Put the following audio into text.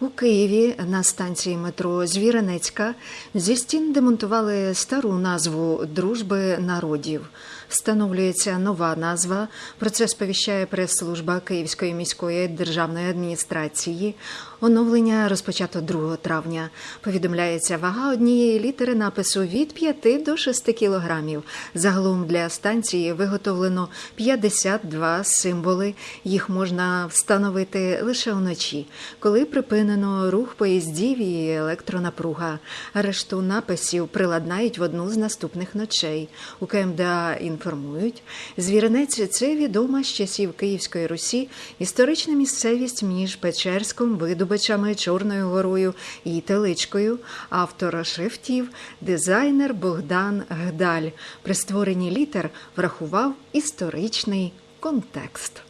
У Києві на станції метро Звіренецька зі стін демонтували стару назву Дружби народів. Встановлюється нова назва. Про це сповіщає прес-служба Київської міської державної адміністрації. Оновлення розпочато 2 травня. Повідомляється, вага однієї літери напису від 5 до 6 кілограмів. Загалом для станції виготовлено 52 символи. Їх можна встановити лише вночі, коли припинено рух поїздів і електронапруга. Решту написів приладнають в одну з наступних ночей. У КМДА інформують, звіринець це відома з часів Київської Русі історична місцевість між Печерськом, Видубичами, Чорною горою і Теличкою. Автор шрифтів, дизайнер Богдан Гдаль. При створенні літер врахував історичний контекст.